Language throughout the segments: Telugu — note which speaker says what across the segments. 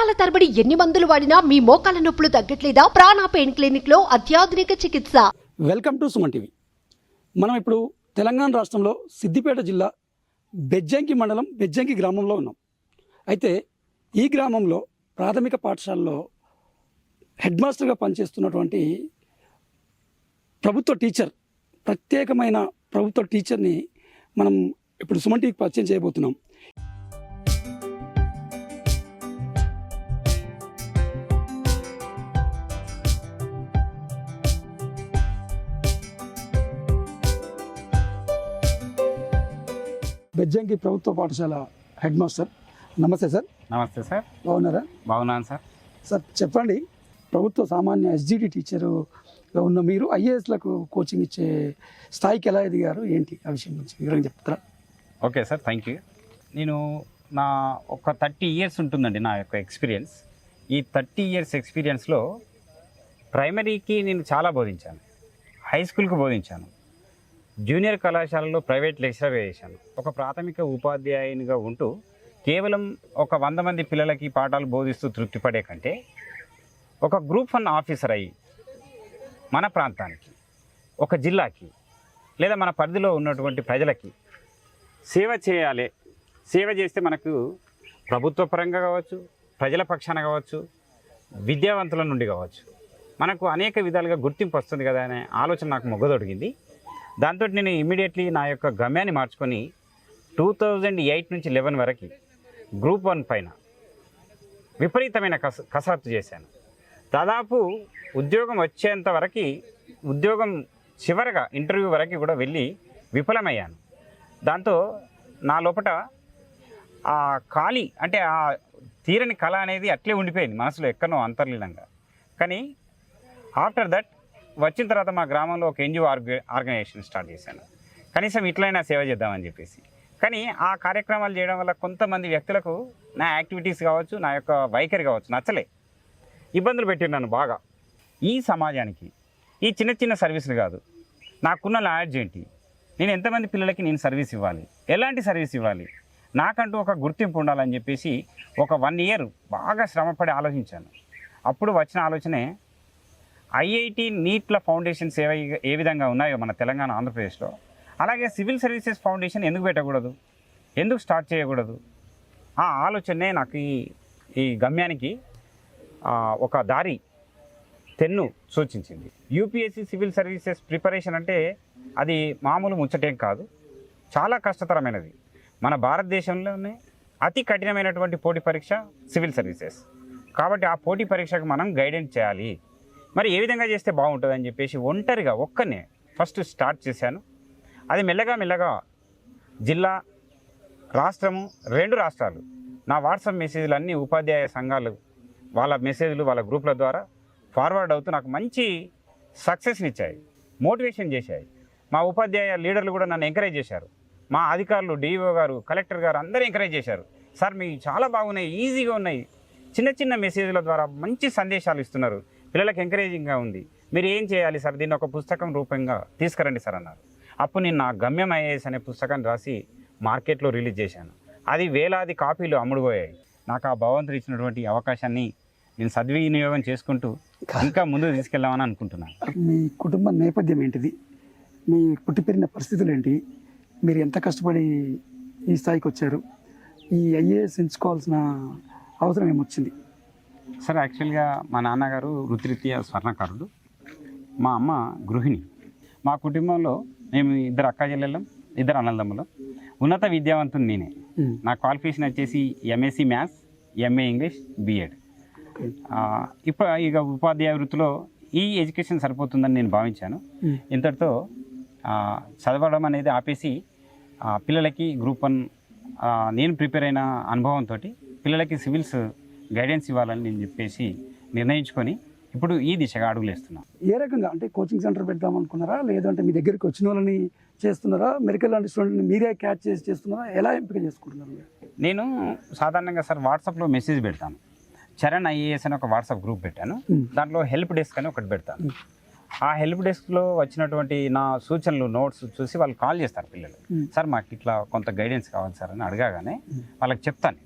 Speaker 1: సంవత్సరాల తరబడి ఎన్ని మందులు వాడినా మీ మోకాల నొప్పులు తగ్గట్లేదా? ప్రాణ పెయిన్ క్లినిక్లో అత్యాధునిక చికిత్స.
Speaker 2: Welcome to Suman TV. మనం ఇప్పుడు తెలంగాణ రాష్ట్రంలో సిద్దిపేట జిల్లా బెజ్జంకి మండలం బెజ్జంకి గ్రామంలో ఉన్నాం. అయితే ఈ గ్రామంలో ప్రాథమిక పాఠశాలలో హెడ్ మాస్టర్గా పనిచేస్తున్నటువంటి ప్రభుత్వ టీచర్ ప్రత్యేకమైన ప్రభుత్వ టీచర్ని మనం ఇప్పుడు సుమన్ టీవీకి పరిచయం చేయబోతున్నాం. బెజ్జంకి ప్రభుత్వ పాఠశాల head master. Namaste sir.
Speaker 3: Namaste sir.
Speaker 2: బాగున్నారా?
Speaker 3: బాగున్నాను సార్.
Speaker 2: సార్ చెప్పండి. ప్రభుత్వ సామాన్య ఎస్జిటి టీచరుగా ఉన్న మీరు ఐఏఎస్లకు కోచింగ్ ఇచ్చే స్థాయికి ఎలా ఎదిగారు? ఏంటి? ఆ విషయం గురించి వివరంగా చెప్తారా?
Speaker 3: Okay sir thank you. నేను నా ఒక థర్టీ ఇయర్స్ ఉంటుందండి నా యొక్క ఎక్స్పీరియన్స్. ఈ థర్టీ ఇయర్స్ ఎక్స్పీరియన్స్లో ప్రైమరీకి నేను చాలా బోధించాను. హై స్కూల్కి బోధించాను. జూనియర్ కళాశాలలో ప్రైవేట్ లెక్చరర్ చేశాను ఒక ప్రాథమిక ఉపాధ్యాయునిగా ఉంటూ కేవలం ఒక వంద మంది పిల్లలకి పాఠాలు బోధిస్తూ తృప్తిపడే కంటే ఒక గ్రూప్ వన్ ఆఫీసర్ అయ్యి మన ప్రాంతానికి ఒక జిల్లాకి లేదా మన పరిధిలో ఉన్నటువంటి ప్రజలకి సేవ చేయాలి. సేవ చేస్తే మనకు ప్రభుత్వ పరంగా కావచ్చు ప్రజల పక్షాన కావచ్చు విద్యావంతుల నుండి కావచ్చు. మనకు అనేక విధాలుగా గుర్తింపు వస్తుంది కదా అనే ఆలోచన నాకు మొగ్గదొడిగింది దాంతో నేను ఇమీడియట్లీ నా యొక్క గమ్యాన్ని మార్చుకొని టూ థౌజండ్ ఎయిట్ నుంచి లెవెన్ వరకు గ్రూప్ వన్ పైన విపరీతమైన కస కసరత్తు చేశాను. దాదాపు ఉద్యోగం వచ్చేంత వరకు ఉద్యోగం చివరగా ఇంటర్వ్యూ వరకు కూడా వెళ్ళి విఫలమయ్యాను. దాంతో నా లోపట ఆ ఖాళీ అంటే ఆ తీరని కళ అనేది అట్లే ఉండిపోయింది మనసులో ఎక్కనో అంతర్లీనంగా. కానీ ఆఫ్టర్ దట్ వచ్చిన తర్వాత మా గ్రామంలో ఒక ఎన్జిఓ ఆర్గ ఆర్గనైజేషన్ స్టార్ట్ చేశాను. కనీసం ఇట్లయినా సేవ చేద్దామని చెప్పేసి. కానీ ఆ కార్యక్రమాలు చేయడం వల్ల కొంతమంది వ్యక్తులకు నా యాక్టివిటీస్ కావచ్చు నా యొక్క వైఖరి కావచ్చు నచ్చలే. ఇబ్బందులు పెట్టినాను బాగా. ఈ సమాజానికి ఈ చిన్న చిన్న సర్వీసులు కాదు. నాకున్న లాడ్జ్ ఏంటి? నేను ఎంతమంది పిల్లలకి నేను సర్వీస్ ఇవ్వాలి? ఎలాంటి సర్వీస్ ఇవ్వాలి? నాకంటూ ఒక గుర్తింపు ఉండాలని చెప్పేసి ఒక వన్ ఇయర్ బాగా శ్రమపడి ఆలోచించాను. అప్పుడు వచ్చిన ఆలోచనే ఐఐటి నీట్ల ఫౌండేషన్స్ ఏ ఏ విధంగా ఉన్నాయో మన తెలంగాణ ఆంధ్రప్రదేశ్లో. అలాగే సివిల్ సర్వీసెస్ ఫౌండేషన్ ఎందుకు పెట్టకూడదు? ఎందుకు స్టార్ట్ చేయకూడదు? ఆ ఆలోచనే నాకు ఈ ఈ గమ్యానికి ఒక దారి తెన్ను సూచించింది. యూపీఎస్సీ సివిల్ సర్వీసెస్ ప్రిపరేషన్ అంటే అది మామూలు ముచ్చటేం కాదు. చాలా కష్టతరమైనది. మన భారతదేశంలోనే అతి కఠినమైనటువంటి పోటీ పరీక్ష సివిల్ సర్వీసెస్. కాబట్టి ఆ పోటీ పరీక్షకు మనం గైడెన్స్ చేయాలి. మరి ఏ విధంగా చేస్తే బాగుంటుందని చెప్పేసి ఒంటరిగా ఒక్కనే ఫస్ట్ స్టార్ట్ చేశాను. అది మెల్లగా మెల్లగా జిల్లా రాష్ట్రము రెండు రాష్ట్రాలు నా వాట్సాప్ మెసేజ్లు అన్ని ఉపాధ్యాయ సంఘాలు వాళ్ళ మెసేజ్లు వాళ్ళ గ్రూప్ల ద్వారా ఫార్వర్డ్ అవుతూ నాకు మంచి సక్సెస్ని ఇచ్చాయి మోటివేషన్ చేశాయి. మా ఉపాధ్యాయ లీడర్లు కూడా నన్ను ఎంకరేజ్ చేశారు. మా అధికారులు డిఈఓ గారు కలెక్టర్ గారు అందరూ ఎంకరేజ్ చేశారు. సార్ మీకు చాలా బాగున్నాయి ఈజీగా ఉన్నాయి. చిన్న చిన్న మెసేజ్ల ద్వారా మంచి సందేశాలు ఇస్తున్నారు. పిల్లలకు ఎంకరేజింగ్గా ఉంది. మీరు ఏం చేయాలి సార్? దీన్ని ఒక పుస్తకం రూపంగా తీసుకురండి సార్ అన్నారు. అప్పుడు నేను నా గమ్యం ఐఏఎస్ అనే పుస్తకాన్ని రాసి మార్కెట్లో రిలీజ్ చేశాను. అది వేలాది కాపీలు అమ్ముడుపోయాయి. నాకు ఆ భగవంతుడు ఇచ్చినటువంటి అవకాశాన్ని నేను సద్వినియోగం చేసుకుంటూ ఇంకా ముందు తీసుకెళ్దామని అనుకుంటున్నాను.
Speaker 2: మీ కుటుంబ నేపథ్యం ఏంటిది? మీ పుట్టి పెరిగిన పరిస్థితులు ఏంటి? మీరు ఎంత కష్టపడి ఈ స్థాయికి వచ్చారు? ఈ ఐఏఎస్ ఎంచుకోవాల్సిన అవసరం ఏమొచ్చింది?
Speaker 3: సార్ యాక్చువల్గా మా నాన్నగారు వృత్తిరీత్యా స్వర్ణకారుడు. మా అమ్మ గృహిణి. మా కుటుంబంలో మేము ఇద్దరు అక్క చెల్లెళ్ళం ఇద్దరు అన్నదమ్ములం. ఉన్నత విద్యావంతుని నేనే.
Speaker 2: ఉమ్,
Speaker 3: నా క్వాలిఫికేషన్ వచ్చేసి MSc maths MA English BEd. ఇప్పుడు ఇక ఉపాధ్యాయ వృత్తిలో ఈ ఎడ్యుకేషన్ సరిపోతుందని నేను భావించాను.
Speaker 2: ఉమ్,
Speaker 3: ఇంతటితో చదవడం అనేది ఆపేసి పిల్లలకి గ్రూప్ వన్ నేను ప్రిపేర్ అయిన అనుభవంతో పిల్లలకి సివిల్స్ గైడెన్స్ ఇవ్వాలని నేను చెప్పేసి నిర్ణయించుకొని ఇప్పుడు ఈ దిశగా అడుగులు వేస్తున్నాను
Speaker 2: ఏ రకంగా? అంటే కోచింగ్ సెంటర్ పెడదాం అనుకున్నారా? లేదంటే మీ దగ్గరికి వచ్చిన వాళ్ళని చేస్తున్నారా? మెడికల్ లాంటి స్టూడెంట్ని మీరే క్యాచ్ చేసి చేస్తున్నారా? ఎలా ఎంపిక చేసుకుంటున్నారు?
Speaker 3: నేను సాధారణంగా సార్ వాట్సాప్లో మెసేజ్ పెడతాను. చరణ్ ఐఏఎస్ అని ఒక వాట్సాప్ గ్రూప్ పెట్టాను. దాంట్లో హెల్ప్ డెస్క్ అని ఒకటి పెడతాను. ఆ హెల్ప్ డెస్క్లో వచ్చినటువంటి నా సూచనలు నోట్స్ చూసి వాళ్ళు కాల్ చేస్తారు పిల్లలు. సార్ మాకు ఇట్లా కొంత గైడెన్స్ కావాలి సార్ అని అడగగానే. వాళ్ళకి చెప్తాను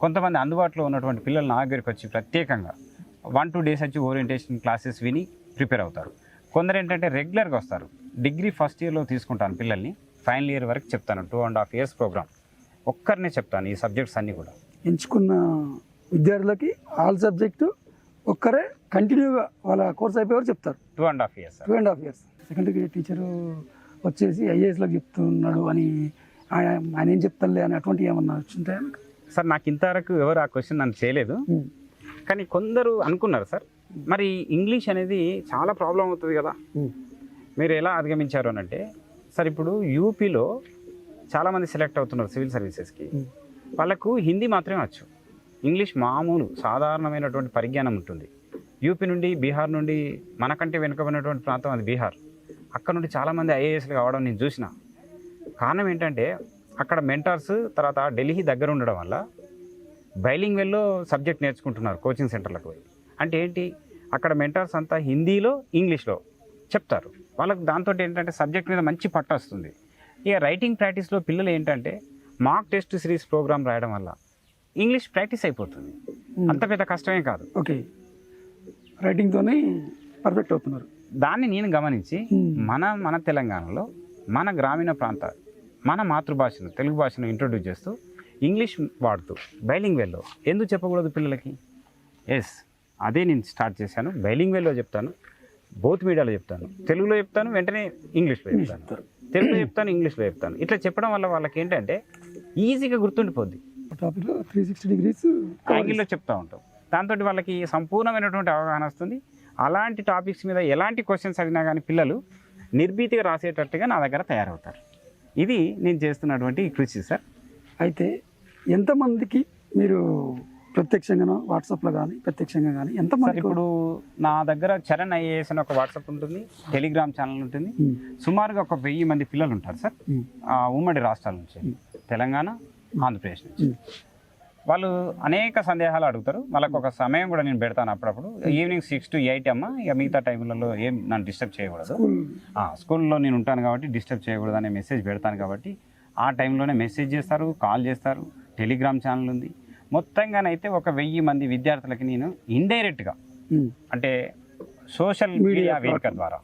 Speaker 3: కొంతమంది అందుబాటులో ఉన్నటువంటి పిల్లలు నా దగ్గరికి వచ్చి ప్రత్యేకంగా వన్ టూ డేస్ వచ్చి ఓరియంటేషన్ క్లాసెస్ విని ప్రిపేర్ అవుతారు. కొందరు ఏంటంటే రెగ్యులర్గా వస్తారు. డిగ్రీ ఫస్ట్ ఇయర్లో తీసుకుంటాను పిల్లల్ని ఫైనల్ ఇయర్ వరకు చెప్తాను. Two and half years program. ఒక్కరినే చెప్తాను ఈ సబ్జెక్ట్స్ అన్నీ కూడా.
Speaker 2: ఎంచుకున్న విద్యార్థులకి ఆల్ సబ్జెక్టు ఒక్కరే కంటిన్యూగా వాళ్ళ కోర్స్ అయిపోయేవారు చెప్తారు.
Speaker 3: Two and half years.
Speaker 2: Two and half years. Second grade teacher వచ్చేసి ఐఏఎస్లోకి చెప్తున్నాడు అని ఆయన ఆయన ఏం చెప్తారులే అని అటువంటి ఏమన్నా వచ్చింటాయా?
Speaker 3: సార్ నాకు ఇంతవరకు ఎవరు ఆ క్వశ్చన్ నన్ను చేయలేదు. కానీ కొందరు అనుకున్నారు సార్. మరి ఇంగ్లీష్ అనేది చాలా ప్రాబ్లం అవుతుంది కదా. మీరు ఎలా అధిగమించారు అని అంటే సార్ ఇప్పుడు యూపీలో చాలామంది సెలెక్ట్ అవుతున్నారు సివిల్ సర్వీసెస్కి. వాళ్ళకు హిందీ మాత్రమే వచ్చు. ఇంగ్లీష్ మామూలు సాధారణమైనటువంటి పరిజ్ఞానం ఉంటుంది. యూపీ నుండి బీహార్ నుండి మనకంటే వెనుకబడినటువంటి ప్రాంతం అది బీహార్ అక్కడ నుండి చాలామంది ఐఏఎస్లు కావడం నేను చూసిన. కారణం ఏంటంటే అక్కడ మెంటార్స్ తర్వాత ఢిల్లీ దగ్గర ఉండడం వల్ల బైలింగ్ వెల్లో సబ్జెక్ట్ నేర్చుకుంటున్నారు కోచింగ్ సెంటర్లకు పోయి. అంటే ఏంటి? అక్కడ మెంటార్స్ అంతా హిందీలో ఇంగ్లీష్లో చెప్తారు. వాళ్ళకి దాంతో ఏంటంటే సబ్జెక్ట్ మీద మంచి పట్టు వస్తుంది. ఇక రైటింగ్ ప్రాక్టీస్లో పిల్లలు ఏంటంటే మాక్ టెస్ట్ సిరీస్ ప్రోగ్రామ్ రాయడం వల్ల ఇంగ్లీష్ ప్రాక్టీస్ అయిపోతుంది.
Speaker 2: ఉమ్.
Speaker 3: అంత పెద్ద కష్టమే కాదు.
Speaker 2: ఓకే. రైటింగ్తోనే పర్ఫెక్ట్ అవుతున్నారు.
Speaker 3: దాన్ని నేను గమనించి
Speaker 2: Hmm.
Speaker 3: మన మన తెలంగాణలో మన గ్రామీణ ప్రాంత మన మాతృభాషను తెలుగు భాషను ఇంట్రొడ్యూస్ చేస్తూ ఇంగ్లీష్ వాడుతూ బైలింగ్ వేలో ఎందుకు చెప్పకూడదు పిల్లలకి? ఎస్ అదే నేను స్టార్ట్ చేశాను. బైలింగ్ వేలో చెప్తాను బోత్ మీడియాలో చెప్తాను. తెలుగులో చెప్తాను వెంటనే ఇంగ్లీష్లో చెప్తాను. తెలుగులో చెప్తాను ఇంగ్లీష్లో చెప్తాను. ఇట్లా చెప్పడం వల్ల వాళ్ళకి ఏంటంటే ఈజీగా గుర్తుండిపోద్ది.
Speaker 2: త్రీ సిక్స్టీ డిగ్రీస్
Speaker 3: యాంగిల్లో చెప్తూ ఉంటాం. దాంతో వాళ్ళకి సంపూర్ణమైనటువంటి అవగాహన వస్తుంది. అలాంటి టాపిక్స్ మీద ఎలాంటి క్వశ్చన్స్ అడిగినా కానీ పిల్లలు నిర్భీతిగా రాసేటట్టుగా నా దగ్గర తయారవుతారు. ఇది నేను చేస్తున్నటువంటి కృషి సార్.
Speaker 2: అయితే ఎంతమందికి మీరు ప్రత్యక్షంగానో వాట్సాప్లో కానీ ప్రత్యక్షంగా కానీ ఎంతమంది
Speaker 3: ఇప్పుడు నా దగ్గర చరణ్ ఐఏఎస్ అని ఒక వాట్సాప్ ఉంటుంది టెలిగ్రామ్ ఛానల్ ఉంటుంది. సుమారుగా ఒక వెయ్యి మంది పిల్లలు ఉంటారు సార్. ఉమ్మడి రాష్ట్రాల నుంచి తెలంగాణ ఆంధ్రప్రదేశ్ నుంచి. వాళ్ళు అనేక సందేహాలు అడుగుతారు. వాళ్ళకి ఒక సమయం కూడా నేను పెడతాను అప్పుడప్పుడు. ఈవినింగ్ సిక్స్ టు ఎయిట్ అమ్మ ఇక మిగతా టైంలలో ఏం నన్ను డిస్టర్బ్ చేయకూడదు. స్కూల్లో నేను ఉంటాను కాబట్టి డిస్టర్బ్ చేయకూడదు అనే మెసేజ్ పెడతాను కాబట్టి ఆ టైంలోనే మెసేజ్ చేస్తారు కాల్ చేస్తారు. టెలిగ్రామ్ ఛానల్ ఉంది. మొత్తంగానైతే ఒక వెయ్యి మంది విద్యార్థులకి నేను ఇండైరెక్ట్గా
Speaker 2: ఉమ్.
Speaker 3: అంటే సోషల్ మీడియా వేదిక ద్వారా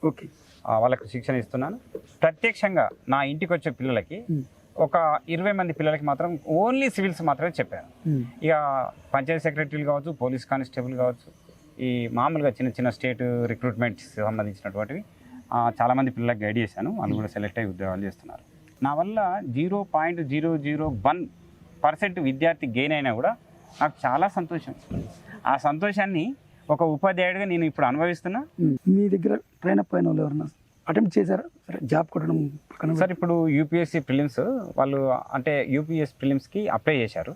Speaker 3: వాళ్ళకు శిక్షణ ఇస్తున్నాను. ప్రత్యక్షంగా నా ఇంటికి వచ్చే పిల్లలకి
Speaker 2: ఉమ్.
Speaker 3: ఒక ఇరవై మంది పిల్లలకి మాత్రం ఓన్లీ సివిల్స్ మాత్రమే చెప్పాను.
Speaker 2: ఉమ్.
Speaker 3: ఇక పంచాయతీ సెక్రటరీలు కావచ్చు పోలీస్ కానిస్టేబుల్ కావచ్చు ఈ మామూలుగా చిన్న చిన్న స్టేట్ రిక్రూట్మెంట్ సంబంధించినటువంటివి చాలామంది పిల్లలకు గైడ్ చేశాను. వాళ్ళు కూడా సెలెక్ట్ అయ్యి ఉద్యోగాలు చేస్తున్నారు. నా వల్ల zero point zero zero one percent విద్యార్థి గెయిన్ అయినా కూడా నాకు చాలా సంతోషం. ఆ సంతోషాన్ని ఒక ఉపాధ్యాయుడిగా నేను ఇప్పుడు అనుభవిస్తున్నా.
Speaker 2: ఉమ్. మీ దగ్గర ట్రైన్ అప్ అయిన వాళ్ళు ఎవరన్నా అటెంప్ట్ చేశారా సరే జాబ్ కొట్టడం పక్కన
Speaker 3: సార్ ఇప్పుడు యూపీఎస్సీ ప్రిలిమ్స్ వాళ్ళు అంటే యూపీఎస్ ప్రిలిమ్స్కి అప్లై చేశారు.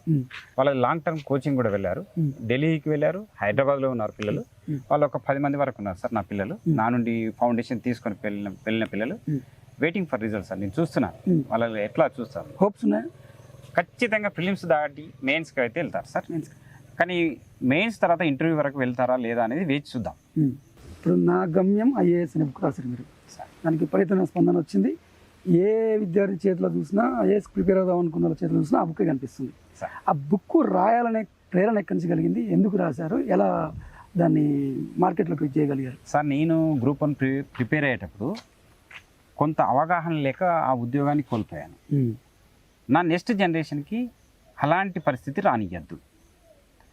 Speaker 3: వాళ్ళ లాంగ్ టర్మ్ కోచింగ్ కూడా వెళ్ళారు. ఢిల్లీకి వెళ్ళారు హైదరాబాద్లో ఉన్నారు పిల్లలు. వాళ్ళు ఒక పది మంది వరకు ఉన్నారు సార్ నా పిల్లలు నా నుండి ఫౌండేషన్ తీసుకొని వెళ్ళిన వెళ్ళిన పిల్లలు. వెయిటింగ్ ఫర్ రిజల్ట్స్ సార్ నేను చూస్తున్నాను. వాళ్ళు ఎట్లా చూస్తాను
Speaker 2: హోప్స్ ఉన్నాయా
Speaker 3: ఖచ్చితంగా ప్రిలిమ్స్ దాటి మెయిన్స్కి అయితే వెళ్తారు సార్. కానీ మెయిన్స్ తర్వాత ఇంటర్వ్యూ వరకు వెళ్తారా లేదా అనేది వేచి చూద్దాం.
Speaker 2: ఇప్పుడు నా గమ్యం ఐఏఎస్ అనే బుక్ రాశారు మీరు. దానికి విపరీతమైన స్పందన వచ్చింది. ఏ విద్యార్థి చేతిలో చూసినా ఐఏఎస్ ప్రిపేర్ అవుదాం అనుకున్న వాళ్ళ చేతిలో చూసినా ఆ బుక్ కనిపిస్తుంది. ఆ బుక్ రాయాలనే ప్రేరణ ఎక్కడి నుంచి కలిగింది? ఎందుకు రాశారు? ఎలా దాన్ని మార్కెట్లోకి చేయగలిగారు?
Speaker 3: సార్ నేను గ్రూప్ వన్ ప్రి ప్రిపేర్ అయ్యేటప్పుడు కొంత అవగాహన లేక ఆ ఉద్యోగాన్ని కోల్పోయాను. నా నెక్స్ట్ జనరేషన్కి అలాంటి పరిస్థితి రానియద్దు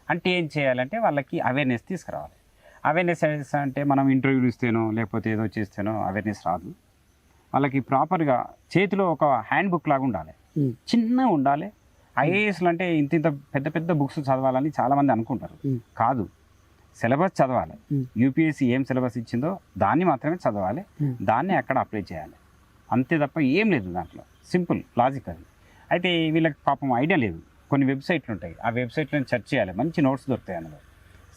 Speaker 3: అంటే ఏం చేయాలంటే వాళ్ళకి అవేర్నెస్ తీసుకురావాలి. అవేర్నెస్ అంటే మనం ఇంటర్వ్యూలు ఇస్తేనో లేకపోతే ఏదో చేస్తేనో అవేర్నెస్ రాదు. వాళ్ళకి ప్రాపర్గా చేతిలో ఒక హ్యాండ్ బుక్ లాగా ఉండాలి. చిన్న ఉండాలి. ఐఏఎస్లు అంటే ఇంత ఇంత పెద్ద పెద్ద బుక్స్ చదవాలని చాలామంది అనుకుంటారు.
Speaker 2: Hmm.
Speaker 3: కాదు. సిలబస్ చదవాలి.
Speaker 2: Hmm.
Speaker 3: యూపీఎస్సీ ఏం సిలబస్ ఇచ్చిందో దాన్ని మాత్రమే చదవాలి.
Speaker 2: Hmm.
Speaker 3: దాన్ని అక్కడ అప్లై చేయాలి? అంతే తప్ప ఏం లేదు దాంట్లో. సింపుల్ లాజిక్ అది అయితే వీళ్ళకి పాపం ఐడియా లేదు. కొన్ని వెబ్సైట్లు ఉంటాయి. ఆ వెబ్సైట్లను సెర్చ్ చేయాలి. మంచి నోట్స్ దొరుకుతాయి అందులో.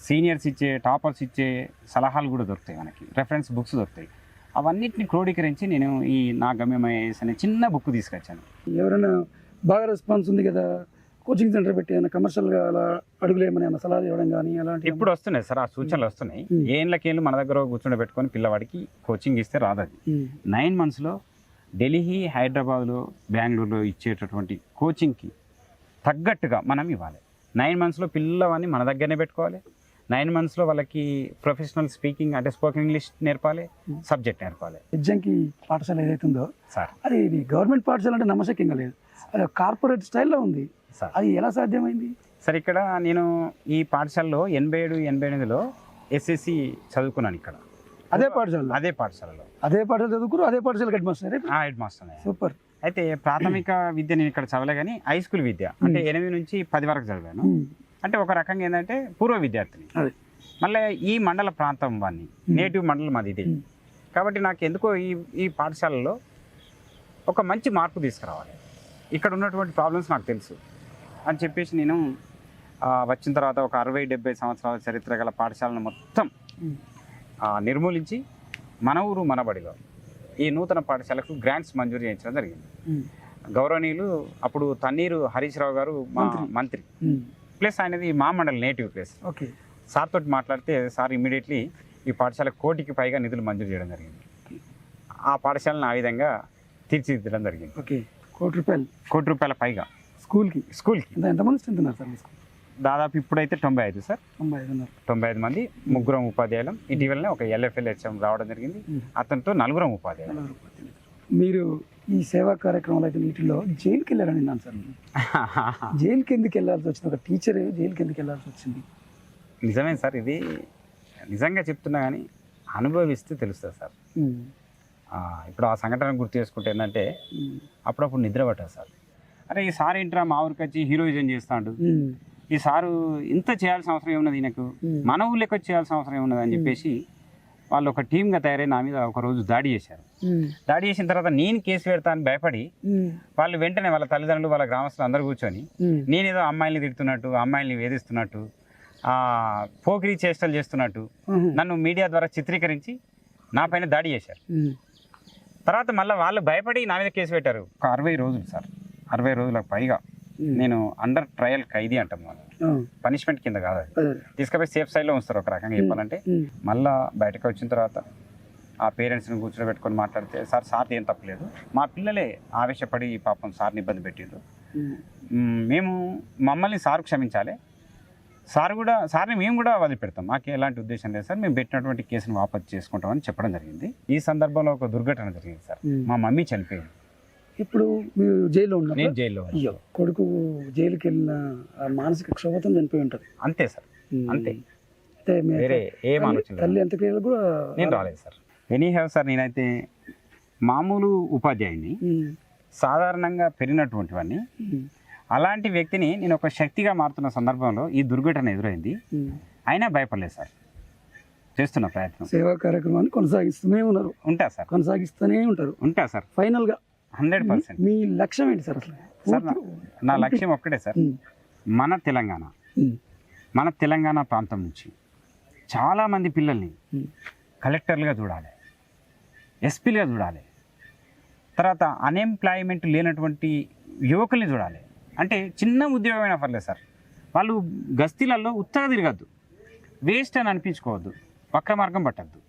Speaker 3: సీనియర్స్ ఇచ్చే టాపర్స్ ఇచ్చే సలహాలు కూడా దొరుకుతాయి మనకి. రెఫరెన్స్ బుక్స్ దొరుకుతాయి. అవన్నిటిని క్రోడీకరించి నేను ఈ నా గమ్యం ఐఏఎస్ అనే చిన్న బుక్ తీసుకొచ్చాను.
Speaker 2: ఎవరైనా బాగా రెస్పాన్స్ ఉంది కదా కోచింగ్ సెంటర్ పెట్టి ఏమైనా కమర్షియల్గా అలా అడుగులేమని ఏమైనా సలహాలు ఇవ్వడం కానీ అలాంటి
Speaker 3: ఇప్పుడు వస్తున్నాయి సార్ ఆ సూచనలు వస్తున్నాయి. ఏళ్ళకేళ్ళు మన దగ్గర కూర్చోబెట్టుకొని పిల్లవాడికి కోచింగ్ ఇస్తే రాదు అది. నైన్ మంత్స్లో ఢిల్లీ హైదరాబాద్లో బెంగళూరులో ఇచ్చేటటువంటి కోచింగ్కి తగ్గట్టుగా మనం ఇవ్వాలి. నైన్ మంత్స్లో పిల్లవాన్ని మన దగ్గరనే పెట్టుకోవాలి. నైన్ మంత్స్లో వాళ్ళకి ప్రొఫెషనల్ స్పీకింగ్ అంటే స్పోకెన్ ఇంగ్లీష్ నేర్పాలి సబ్జెక్ట్ నేర్పాలి.
Speaker 2: బెజ్జంకి పాఠశాల ఏదైతే ఉందో
Speaker 3: సార్.
Speaker 2: అది గవర్నమెంట్ పాఠశాల అంటే నమ్మశక్యంగా లేదు. అది కార్పొరేట్ స్టైల్లో ఉంది.
Speaker 3: సార్.
Speaker 2: అది ఎలా సాధ్యమైంది?
Speaker 3: సార్ ఇక్కడ నేను ఈ పాఠశాలలో ఎనభై ఏడు ఎనభై ఎనిమిదిలో ఎస్ఎస్సి చదువుకున్నాను ఇక్కడ.
Speaker 2: అదే పాఠశాల
Speaker 3: అదే పాఠశాలలో.
Speaker 2: అదే పాఠశాల చదువుకురు అదే పాఠశాల head master
Speaker 3: head master
Speaker 2: super.
Speaker 3: అయితే ప్రాథమిక విద్య నేను ఇక్కడ చదవలే కానీ హై స్కూల్ విద్య అంటే ఎనిమిది నుంచి పది వరకు చదివాను. అంటే ఒక రకంగా ఏంటంటే పూర్వ విద్యార్థిని.
Speaker 2: అదే.
Speaker 3: మళ్ళీ ఈ మండల ప్రాంతం వాడిని నేటివ్ మండలం అది ఇది. కాబట్టి నాకు ఎందుకో ఈ ఈ పాఠశాలలో ఒక మంచి మార్పు తీసుకురావాలి. ఇక్కడ ఉన్నటువంటి ప్రాబ్లమ్స్ నాకు తెలుసు. అని చెప్పేసి నేను వచ్చిన తర్వాత ఒక అరవై డెబ్బై సంవత్సరాల చరిత్ర గల పాఠశాలను మొత్తం నిర్మూలించి మన ఊరు మన బడిలో ఈ నూతన పాఠశాలకు గ్రాంట్స్ మంజూరు చేయించడం జరిగింది. గౌరవనీయులు అప్పుడు తన్నీరు హరీష్ రావు గారు మా
Speaker 2: మంత్రి.
Speaker 3: ప్లస్ ఆయనది మా మండలి నేటివ్ ప్లేస్.
Speaker 2: ఓకే.
Speaker 3: సార్ తోటి మాట్లాడితే సార్ ఇమీడియట్లీ ఈ పాఠశాల కోటికి పైగా నిధులు మంజూరు చేయడం జరిగింది. ఆ పాఠశాలను ఆ విధంగా తీర్చిదిద్దడం జరిగింది.
Speaker 2: ఓకే. కోటి రూపాయలు.
Speaker 3: కోటి రూపాయల పైగా.
Speaker 2: స్కూల్కి?
Speaker 3: స్కూల్కి.
Speaker 2: ఎంత ఎంతమంది స్ట్రెంత్ ఉన్నారు సార్ స్కూల్?
Speaker 3: దాదాపు ఇప్పుడైతే తొంభై ఐదు సార్.
Speaker 2: తొంభై ఐదు ఉన్నారు.
Speaker 3: తొంభై ఐదు మంది ముగ్గురం ఉపాధ్యాయులం. ఇటీవలనే ఒక ఎల్ఎఫ్ఎల్ హెచ్ఎం రావడం జరిగింది. అతనితో నలుగురం ఉపాధ్యాయులు.
Speaker 2: మీరు ఈ సేవా కార్యక్రమాలు అయితే వీటిలో జైలుకి వెళ్ళారని విన్నాను సార్. జైలుకి ఎందుకు వెళ్ళాల్సి వచ్చింది ఒక టీచర్ జైలుకి ఎందుకు వెళ్ళాల్సి వచ్చింది
Speaker 3: నిజమే సార్ ఇది నిజంగా చెప్తున్నా కానీ అనుభవిస్తే తెలుస్తుంది సార్ ఇప్పుడు ఆ సంఘటన గుర్తు చేసుకుంటే ఏంటంటే. అప్పుడప్పుడు నిద్ర పట్టదు సార్ అరే ఈ సార్ ఏంట్రా మా ఊరికి వచ్చి హీరోయిజం చేస్తాడు. ఈ సారు ఇంత చేయాల్సిన అవసరం ఏమున్నది ఈయనకు. మన ఊళ్ళోకి వచ్చి చేయాల్సిన అవసరం ఏమున్నది అని చెప్పేసి వాళ్ళు ఒక టీమ్గా తయారై నా మీద ఒక రోజు దాడి చేశారు. దాడి చేసిన తర్వాత నేను కేసు పెడతా అని భయపడి. వాళ్ళు వెంటనే వాళ్ళ తల్లిదండ్రులు వాళ్ళ గ్రామస్తులు అందరూ కూర్చొని. నేనేదో అమ్మాయిల్ని తిడుతున్నట్టు అమ్మాయిల్ని వేధిస్తున్నట్టు ఆ, పోకిరీ చేష్టలు చేస్తున్నట్టు. నన్ను మీడియా ద్వారా చిత్రీకరించి నా పైన దాడి చేశారు. తర్వాత మళ్ళీ వాళ్ళు భయపడి నా మీద కేసు పెట్టారు ఒక అరవై రోజులు సార్ అరవై రోజులకు పైగా. నేను అండర్ ట్రయల్ ఖైదీ అంటాం మనం.
Speaker 2: ఆ.
Speaker 3: పనిష్మెంట్ కింద కాదు అది. తీసుకుపోయి సేఫ్ సైడ్లో ఉంచుతారు ఒక రకంగా చెప్పాలంటే. మళ్ళా బయటకు వచ్చిన తర్వాత ఆ పేరెంట్స్ని కూర్చోబెట్టుకొని మాట్లాడితే సార్ సార్ ఏం తప్పలేదు మా పిల్లలే ఆవేశపడి పాపం సార్ని ఇబ్బంది పెట్టిండ్రు. మ్మ్, మేము మమ్మల్ని సార్ క్షమించాలి. సార్ కూడా సార్ని మేము కూడా వదిలిపెడతాం మాకు ఎలాంటి ఉద్దేశం లేదు సార్. మేము పెట్టినటువంటి కేసును వాపసు చేసుకుంటామని చెప్పడం జరిగింది. ఈ సందర్భంలో ఒక దుర్ఘటన జరిగింది సార్. మా మమ్మీ చనిపోయింది.
Speaker 2: ఇప్పుడు మీరు జైల్లో ఉన్నారు
Speaker 3: నేను జైల్లో.
Speaker 2: అయ్యో కొడుకు జైలుకి వెళ్ళిన ఆ మానసిక క్షోభతం చనిపోయి ఉంటుంది
Speaker 3: అంతే సార్. అంతే
Speaker 2: మీ
Speaker 3: వేరే ఏం
Speaker 2: తల్లి-
Speaker 3: ఆలోచన లేదు.
Speaker 2: తల్లి ఎంత క్రియలు కూడా
Speaker 3: నేను రాలేదు సార్ ఎనీ హ్యావ్ సార్ నేనైతే మామూలు ఉపాధ్యాయుని
Speaker 2: ఉమ్.
Speaker 3: సాధారణంగా పెరిగినటువంటి వాడిని
Speaker 2: ఉమ్.
Speaker 3: అలాంటి వ్యక్తిని నేను ఒక శక్తిగా మారుతున్న సందర్భంలో ఈ దుర్ఘటన ఎదురైంది
Speaker 2: ఉమ్.
Speaker 3: అయినా భయపడలేదు సార్ చేస్తున్న ప్రయత్నం
Speaker 2: సేవా కార్యక్రమాన్ని కొనసాగిస్తూనే ఉన్నారు
Speaker 3: ఉంటా సార్
Speaker 2: కొనసాగిస్తూనే ఉంటారు
Speaker 3: ఉంటా సార్
Speaker 2: ఫైనల్గా
Speaker 3: హండ్రెడ్ పర్సెంట్.
Speaker 2: మీ లక్ష్యం ఏంటి సార్ అసలు?
Speaker 3: సార్ నా- లక్ష్యం ఒక్కటే సార్. మన తెలంగాణ. మన తెలంగాణ ప్రాంతం నుంచి చాలామంది పిల్లల్ని. కలెక్టర్లుగా చూడాలి. ఎస్పీలుగా చూడాలి. తర్వాత అన్ఎంప్లాయ్మెంట్ లేనటువంటి యువకుల్ని చూడాలి. అంటే చిన్న ఉద్యోగమైనా పర్లేదు సార్. వాళ్ళు గస్తీలలో ఉత్తగా తిరగద్దు. వేస్ట్ అని అనిపించుకోవద్దు. వక్ర మార్గం పట్టద్దు.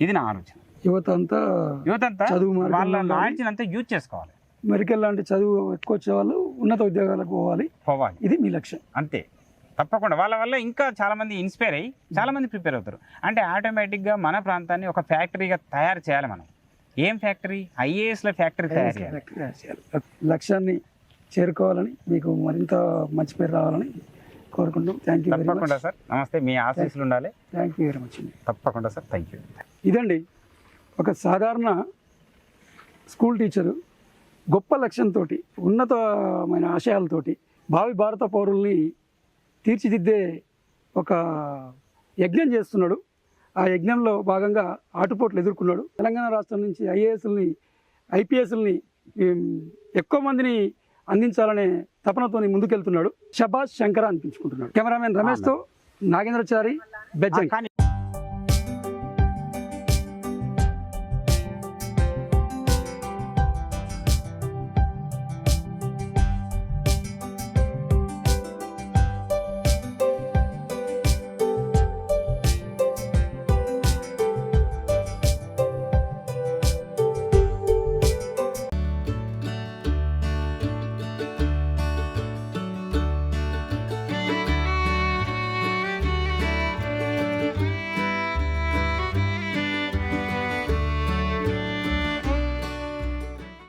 Speaker 3: ఇది నా ఆలోచన.
Speaker 2: యువత అంతా
Speaker 3: యువత అంతా
Speaker 2: చదువు
Speaker 3: వాళ్ళ. నాలెడ్జ్ అంతా యూజ్ చేసుకోవాలి.
Speaker 2: మెడికల్ లాంటి చదువు ఎక్కువ వచ్చే వాళ్ళు ఉన్నత ఉద్యోగాలకు పోవాలి.
Speaker 3: పోవాలి.
Speaker 2: ఇది మీ లక్ష్యం.
Speaker 3: అంతే. తప్పకుండా. వాళ్ళ వల్ల ఇంకా చాలా మంది ఇన్స్పైర్ అయ్యి చాలా మంది ప్రిపేర్ అవుతారు. అంటే ఆటోమేటిక్గా మన ప్రాంతాన్ని ఒక ఫ్యాక్టరీగా తయారు చేయాలి మనం. ఏం ఫ్యాక్టరీ? ఐఏఎస్ల ఫ్యాక్టరీ తయారు చేయాలి.
Speaker 2: లక్ష్యాన్ని చేరుకోవాలని మీకు మరింత మంచి పేరు రావాలని కోరుకుంటాం థ్యాంక్ యూ
Speaker 3: తప్పకుండా సార్. నమస్తే. మీ ఆశీస్సులు ఉండాలి.
Speaker 2: థ్యాంక్ యూ వెరీ మచ్
Speaker 3: తప్పకుండా సార్. Thank you.
Speaker 2: ఇదండి ఒక సాధారణ స్కూల్ టీచరు గొప్ప లక్ష్యంతో ఉన్నతమైన ఆశయాలతోటి భావి భారత పౌరుల్ని తీర్చిదిద్దే ఒక యజ్ఞం చేస్తున్నాడు. ఆ యజ్ఞంలో భాగంగా ఆటుపోట్లు ఎదుర్కొన్నాడు. తెలంగాణ రాష్ట్రం నుంచి ఐఏఎస్ని ఐపీఎస్ని ఎక్కువ మందిని అందించాలనే తపనతోని ముందుకెళ్తున్నాడు. షబాజ్ శంకర అనిపించుకుంటున్నాడు. కెమెరామెన్ రమేష్తో నాగేంద్రచారి బెజ్జంగ్
Speaker 3: కానీ